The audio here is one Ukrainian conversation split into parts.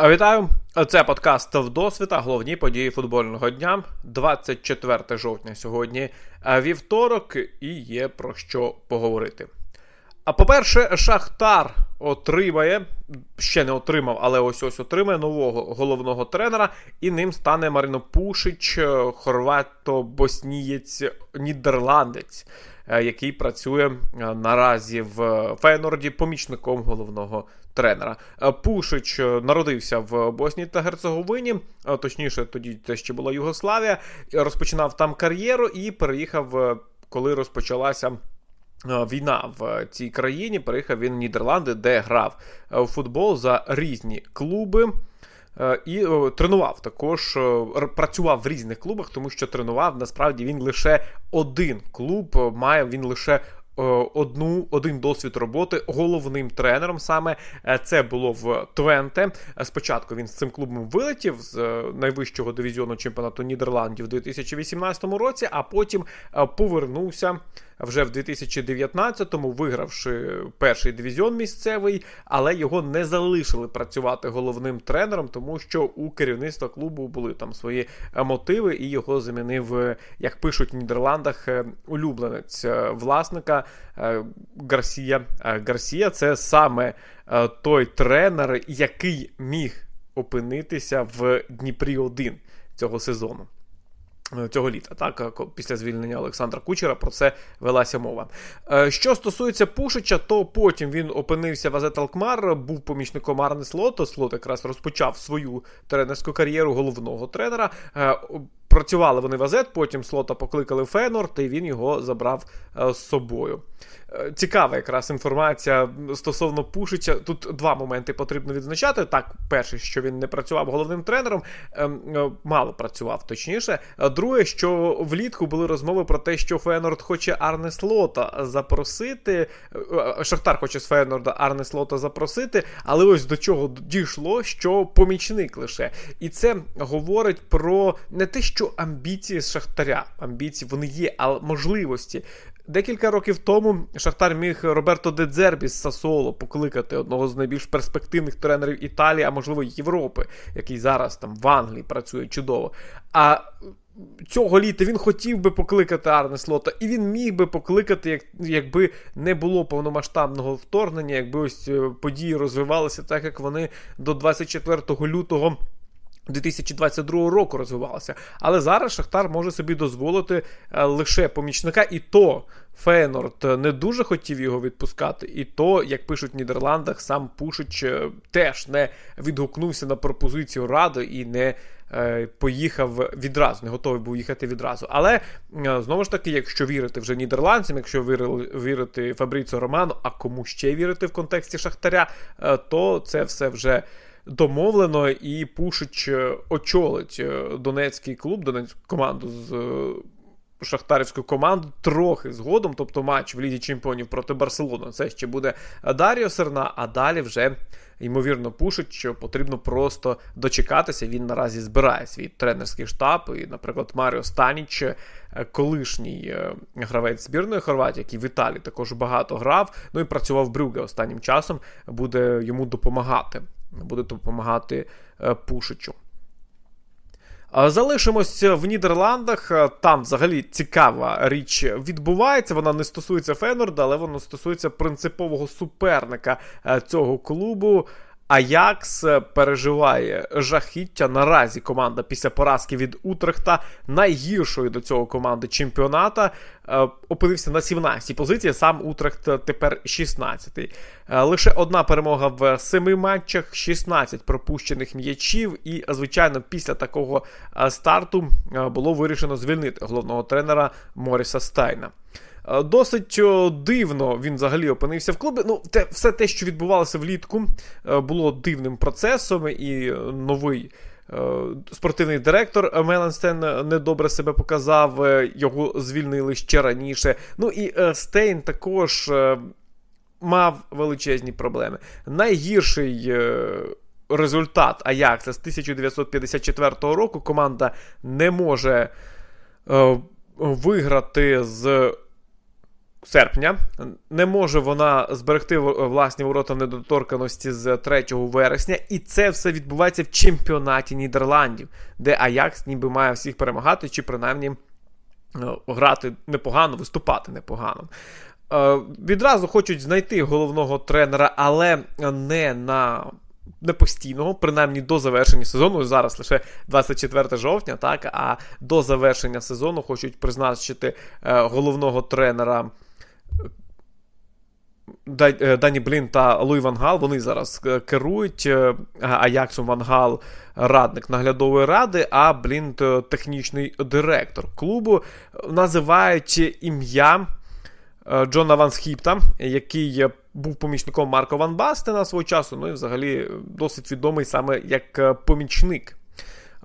Вітаю! Це подкаст Вдосвіта. Головні події футбольного дня. 24 жовтня сьогодні вівторок, і є про що поговорити. А по-перше, Шахтар отримає, ще не отримав, але ось ось отримає нового головного тренера, і ним стане Марино Пушич, хорвато-боснієць, нідерландець, який працює наразі в Фейнорді помічником головного тренера. Пушич народився в Боснії та Герцеговині, точніше, тоді це ще була Югославія, розпочинав там кар'єру і переїхав, коли розпочалася. Війна в цій країні переїхав він в Нідерланди, де грав у футбол за різні клуби. І тренував також, працював в різних клубах, тому що тренував насправді він лише один клуб, має він лише одну, Один досвід роботи головним тренером. Саме це було в Твенте. Спочатку він з цим клубом вилетів з найвищого дивізіону чемпіонату Нідерландів у 2018 році, а потім повернувся вже в 2019-му, вигравши перший дивізіон місцевий, але його не залишили працювати головним тренером, тому що у керівництва клубу були там свої мотиви, і його замінив, як пишуть в Нідерландах, улюбленець власника Гарсія. Гарсія це саме той тренер, який міг опинитися в Дніпрі 1 цього сезону. Е, цього літа, так, після звільнення Олександра Кучера про це велася мова. Е, що стосується Пушича, то потім він опинився в Азет Алкмар, був помічником Арне Слота. Слот якраз розпочав свою тренерську кар'єру головного тренера. Е, працювали вони в Азет, потім слота покликали в Фенорд, і він його забрав з собою. Е, цікава якраз інформація стосовно Пушича. Тут два моменти потрібно відзначати. Так, перше, що він не працював головним тренером, ем, е, мало працював точніше. Друге, що влітку були розмови про те, що Фейнорд хоче Арне Слота запросити. Е, Шахтар хоче з Фейнорда Арне Слота запросити, але ось до чого дійшло, що помічник лише. І це говорить про не те, що амбіції з Шахтаря. Амбіції вони є, але можливості. Декілька років тому Шахтар міг Роберто Дедзербі з Сасоло покликати одного з найбільш перспективних тренерів Італії, а можливо Європи, який зараз там в Англії працює чудово. А цього літа він хотів би покликати Арне Слота, і він міг би покликати, як, якби не було повномасштабного вторгнення, якби ось е, події розвивалися так, як вони до 24 лютого. 2022 року розвивалася. Але зараз Шахтар може собі дозволити е, лише помічника, і то Фейнорд не дуже хотів його відпускати. І то, як пишуть в Нідерландах, сам Пушич е, теж не відгукнувся на пропозицію ради і не е, поїхав відразу, не готовий був їхати відразу. Але знову ж таки, якщо вірити вже нідерландцям, якщо вірити Фабріцо Роману, а кому ще вірити в контексті Шахтаря, то це все вже домовлено, і Пушич е, очолить е, Донецький клуб, Донецьку команду з. Е, шахтарівську команду трохи згодом, тобто матч в Лізі Чемпіонів проти Барселони. Це ще буде Даріо Серна, а далі вже, ймовірно, пушить, що потрібно просто дочекатися. Він наразі збирає свій тренерський штаб. І, наприклад, Маріо Станіч, колишній гравець збірної Хорватії, який в Італії також багато грав, ну і працював в Брюге останнім часом, буде йому допомагати буде допомагати е, Пушичу. Залишимося в Нідерландах. Е, там взагалі цікава річ відбувається. Вона не стосується Фенорда, але вона стосується принципового суперника е, цього клубу. Аякс переживає жахіття. Наразі команда після поразки від Утрехта, найгіршої до цього команди чемпіоната, е, опинився на 17-й позиції. Сам Утрехт тепер 16-й. Е, лише одна перемога в семи матчах, 16 пропущених м'ячів. І, звичайно, після такого е, старту було вирішено звільнити головного тренера Моріса Стайна. Е, досить дивно він взагалі опинився в клубі. Ну, те, все те, що відбувалося влітку, е, було дивним процесом, і новий е, спортивний директор Меленстен недобре себе показав, його звільнили ще раніше. Ну і Стейн також мав величезні проблеми. Найгірший. Результат Аякса з 1954 року команда не може е, виграти з серпня. Не може вона зберегти власні ворота недоторканості з 3 вересня, і це все відбувається в чемпіонаті Нідерландів, де Аякс ніби має всіх перемагати, чи принаймні е, грати непогано, виступати непогано. Е, Відразу хочуть знайти головного тренера, але не на не постійного, принаймні до завершення сезону. Зараз лише 24 жовтня, так, а до завершення сезону хочуть призначити е, головного тренера. Е, Дані Блін та Луї Ван Гал, вони зараз е, керують е, Аяксом Ван Гал радник наглядової ради, а Блін технічний директор клубу. Називають ім'я Джона Ван Схіпта, який був помічником Марко Ван Бастена свого часу, ну і взагалі досить відомий саме як помічник.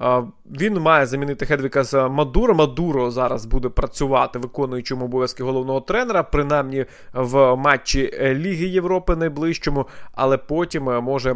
Е, Він має замінити Хедвіка з Мадуро. Мадуро зараз буде працювати, виконуючим обов'язки головного тренера, принаймні в матчі е, Ліги Європи найближчому, але потім е, може.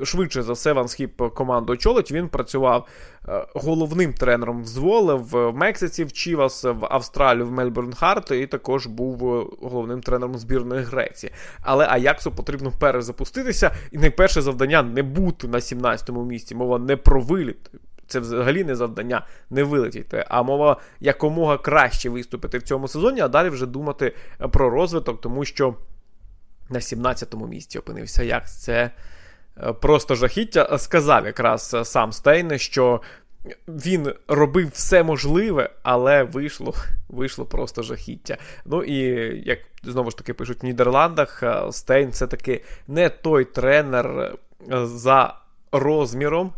Е, Швидше за все, Ван Схіп команду очолить. Він працював е, головним тренером в Зволе, в Мексиці, в Чівас, в Австралію, в Мельбурн Харт, і також був е, головним тренером збірної Греції. Але Аяксу потрібно перезапуститися, і найперше завдання не бути на 17-му місці. Мова не про виліт. Це взагалі не завдання не вилетіти, а мова якомога краще виступити в цьому сезоні, а далі вже думати про розвиток, тому що на 17-му місці опинився Аякс. Це е, просто жахіття. Сказав якраз е, сам Стейне, що він робив все можливе, але вийшло, вийшло просто жахіття. Ну і як знову ж таки пишуть в Нідерландах, е, Стейн це таки не той тренер е, за розміром.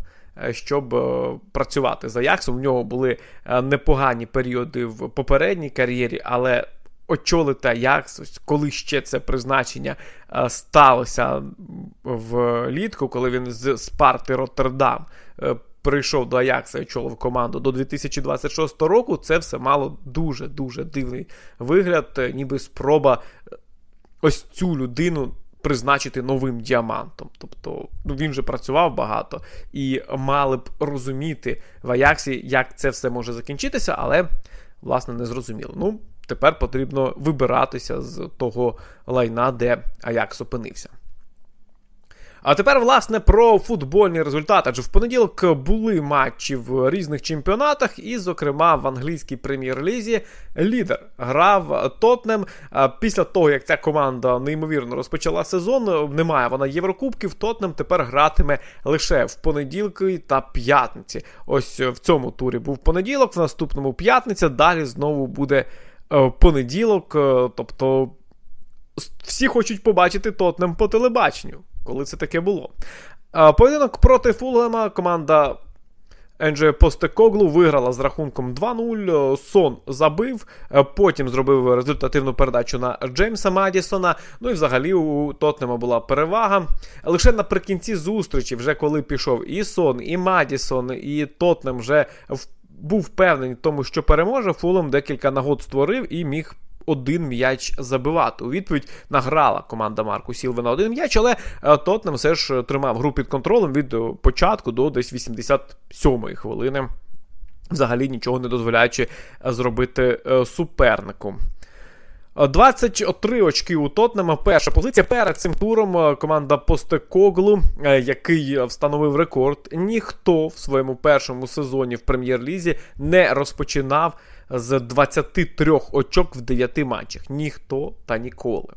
е, Щоб е, працювати з Аяксом. В нього були е, непогані періоди в попередній кар'єрі, але очолити Аякс, коли ще це призначення е, сталося влітку, коли він з Спарти Роттердам е, прийшов до Аякса і очолив команду до 2026 року, це все мало дуже-дуже дивний вигляд, е, ніби спроба ось цю людину. Призначити новим діамантом. Тобто ну, він вже працював багато і мали б розуміти в Аяксі, як це все може закінчитися, але власне не зрозуміло. Ну, тепер потрібно вибиратися з того лайна, де Аякс опинився. А тепер, власне, про футбольні результати. Адже в понеділок були матчі в різних чемпіонатах, і, зокрема, в англійській прем'єр-лізі лідер грав Тотнем. Після того, як ця команда неймовірно розпочала сезон, немає вона Єврокубків. Тотнем тепер гратиме лише в понеділки та п'ятниці. Ось в цьому турі був понеділок, в наступному п'ятниця. Далі знову буде понеділок. е, Тобто всі хочуть побачити Тотнем по телебаченню, коли це таке було. Поєдинок проти Фулгема команда Енджея Постекоглу виграла з рахунком 2-0. Сон забив, е, потім зробив результативну передачу на Джеймса Мадісона. Ну і взагалі у Тотнема була перевага. Лише наприкінці зустрічі, вже коли пішов і Сон, і Мадісон, і Тотнем вже в- був впевнений в тому, що переможе. Фулем декілька нагод створив і міг один м'яч забивати. У відповідь награла команда Марку Сілвена один м'яч, але е, Тотнем все ж тримав гру під контролем від е, початку до десь 87-ї хвилини, взагалі нічого не дозволяючи е, зробити е, супернику. Е, 23 очки у Тотнема. Перша позиція. Перед цим туром е, команда Постекоглу, е, який встановив рекорд. Ніхто в своєму першому сезоні в прем'єр-лізі не розпочинав з 23 очок в 9 матчах. Ніхто та ніколи.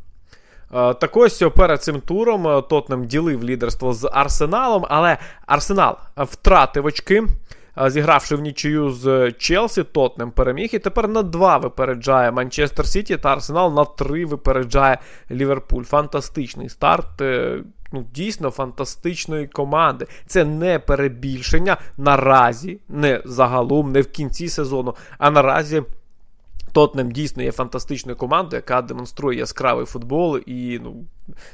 Е, Так ось перед цим туром Тотнем ділив лідерство з Арсеналом, але Арсенал втратив очки, зігравши в нічию з Челсі, Тотнем переміг. І тепер на 2 випереджає Манчестер Сіті та Арсенал на 3 випереджає Ліверпуль. Фантастичний старт. е, Ну, дійсно фантастичної команди. Це не перебільшення наразі, не загалом, не в кінці сезону, а наразі Тотнем дійсно є фантастичною командою, яка демонструє яскравий футбол, і ну,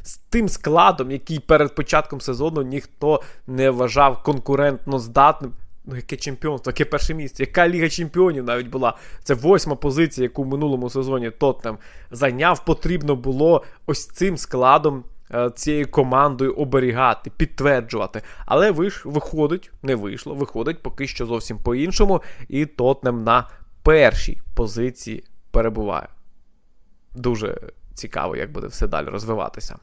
з тим складом, який перед початком сезону ніхто не вважав конкурентно здатним. Ну, яке чемпіонство, яке перше місце, яка Ліга Чемпіонів навіть була. Це восьма позиція, яку в минулому сезоні Тотнем зайняв. Потрібно було ось цим складом е, цією командою оберігати, підтверджувати. Але виш, виходить, не вийшло, виходить поки що зовсім по-іншому, і Тотнем на першій позиції перебуває. дуже цікаво, як буде все далі розвиватися.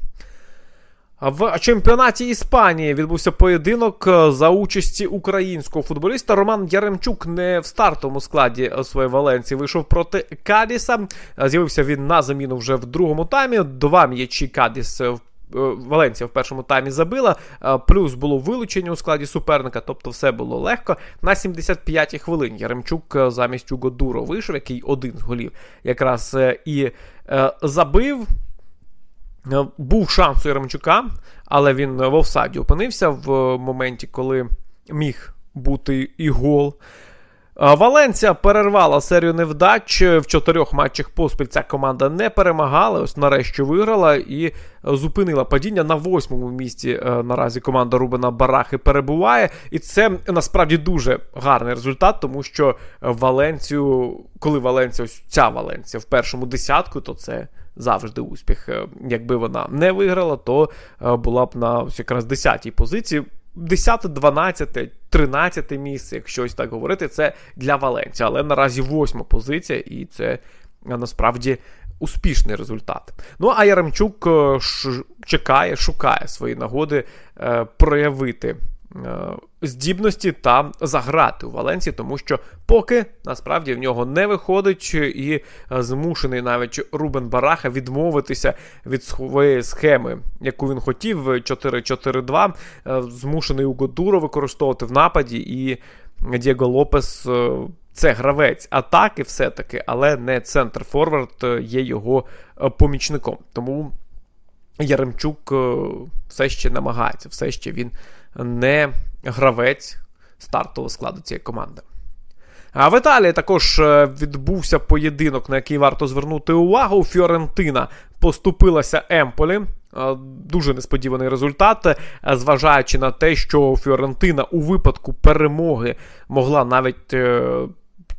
В чемпіонаті Іспанії відбувся поєдинок е, за участі українського футболіста. Роман Яремчук не в стартовому складі своєї Валенції вийшов проти Кадіса. Е, З'явився він на заміну вже в другому таймі. Два м'ячі Кадіс в Валенція в першому таймі забила, е, плюс було вилучення у складі суперника, тобто все було легко. На 75-й хвилині Яремчук замість Уго Дуро вийшов, який один з голів якраз і забив. Е, був шанс у Яремчука, але він в офсайді опинився в моменті, коли міг бути і гол. Е, Валенція перервала серію невдач. В чотирьох матчах поспіль ця команда не перемагала. Ось нарешті виграла і зупинила падіння на восьмому місці. Е, наразі команда Рубена Барахи перебуває. І це насправді дуже гарний результат, тому що Валенцію, коли Валенція, ось ця Валенція в першому десятку, то це завжди успіх. Е, якби вона не виграла, то е, була б на якраз 10-й позиції. 10, 12, 13 місце, якщо ось так говорити, це для Валенції. Але наразі восьма позиція, і це е, насправді успішний результат. Ну а Яремчук чекає, шукає свої нагоди проявити здібності та заграти у Валенції, тому що поки насправді в нього не виходить і змушений навіть Рубен Бараха відмовитися від своєї схеми, яку він хотів 4-4-2, е, змушений Угодуро використовувати в нападі, і Дієго Лопес. Е, це гравець атаки, все-таки, але не центр Форвард є його помічником. Тому Яремчук все ще намагається, все ще він не гравець стартового складу цієї команди. А в Італії також е, відбувся поєдинок, на який варто звернути увагу. Фіорентина поступилася Емполі. Е, дуже несподіваний результат, е, зважаючи на те, що Фіорентина у випадку перемоги могла навіть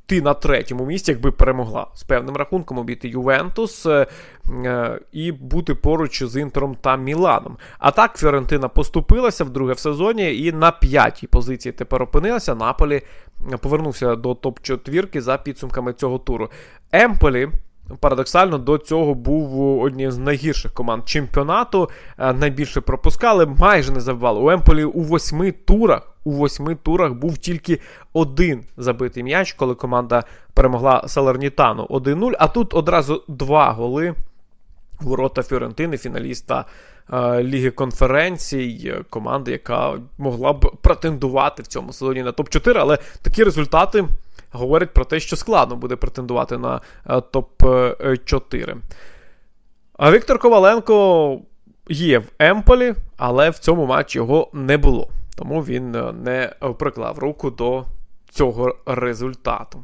ти на третьому місці, якби перемогла з певним рахунком обійти Ювентус е, е, і бути поруч з Інтером та Міланом. А так Фіорентина поступилася вдруге в сезоні і на п'ятій позиції тепер опинилася. Наполі повернувся до топ-4 за підсумками цього туру. Емполі. Парадоксально до цього був однією з найгірших команд чемпіонату. Е, найбільше пропускали, майже не забивали. У Емполі у восьми турах у восьми турах був тільки один забитий м'яч, коли команда перемогла Салернітану 1-0. А тут одразу два голи. Ворота Фіорентини, фіналіста е, Ліги конференцій, команди, яка могла б претендувати в цьому сезоні на топ-4, але такі результати говорять про те, що складно буде претендувати на е, топ-4. А Віктор Коваленко є в Емполі, але в цьому матчі його не було. Тому він е, не приклав руку до цього результату.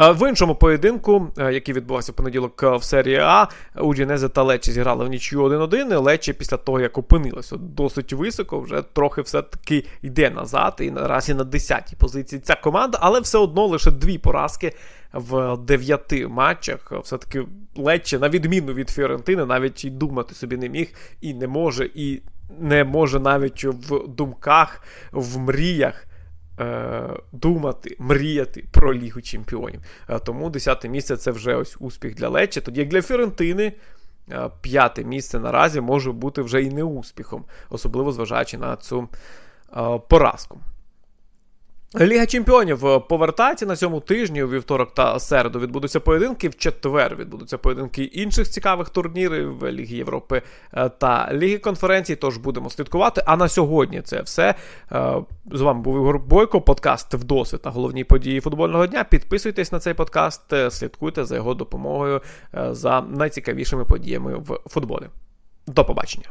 Е, в іншому поєдинку, е, який відбувався в понеділок в серії А, Удінезе та Лечі зіграли в нічю 1-1. Лечі після того, як опинилося досить високо, вже трохи все-таки йде назад. І наразі на 10-й позиції ця команда, але все одно лише дві поразки в дев'яти матчах. Все-таки Лечі, на відміну від Фіорентини, навіть і думати собі не міг, і не може, і не може навіть в думках, в мріях е, думати, мріяти про Лігу Чемпіонів. Е, тому 10 місце це вже ось успіх для Лечі. Тоді як для Фіорентини. Е, п'яте місце наразі може бути вже і не успіхом, особливо зважаючи на цю поразку. Ліга Чемпіонів е, повертається на цьому тижні у вівторок та середу відбудуться поєдинки. В четвер відбудуться поєдинки інших цікавих турнірів Ліги Європи е, та Ліги конференцій. Тож будемо слідкувати. А на сьогодні це все. Е, з вами був Ігор Бойко, подкаст «Вдосвід» та головні події футбольного дня. Підписуйтесь на цей подкаст, слідкуйте за його допомогою за найцікавішими подіями в футболі. До побачення.